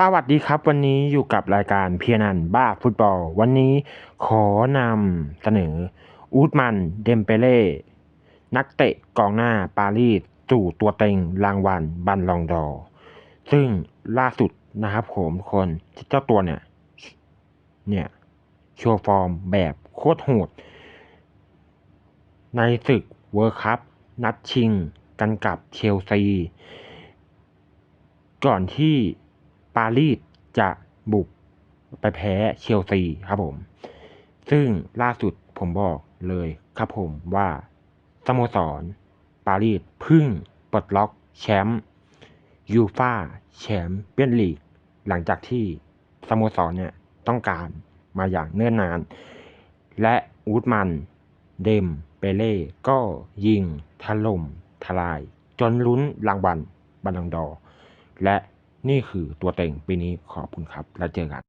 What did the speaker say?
สวัสดีครับ วันนี้อยู่กับรายการเพียนันบ้าฟุตบอล วันนี้ขอนำเสนอ อูดมันเดมเปเล่นักเตะกองหน้าปารีสสู่ตัวเต็งรางวัลบันลองดอ ซึ่งล่าสุดนะครับผมคนเจ้าตัวเนี่ย เนี่ยโชว์ฟอร์มแบบโคตรโหด ในศึกเวิร์คัพนัดชิงกันกับเชลซี ก่อนที่ ปารีสจะบุกไปแพ้เชลซีครับผม ซึ่งล่าสุดผมบอกเลยครับผมว่าสโมสรปารีสพึ่งปลดล็อกแชมป์ยูฟาแชมเปี้ยนลีก หลังจากที่สโมสรเนี่ยต้องการมาอย่างเนิ่นนาน และอูดมัน เดมเปเล่ก็ยิงถล่มทลาย จนลุ้นรางวัลบัลลังดอร์และ นี่คือตัวเต็งปีนี้ขอบคุณครับ แล้วเจอกัน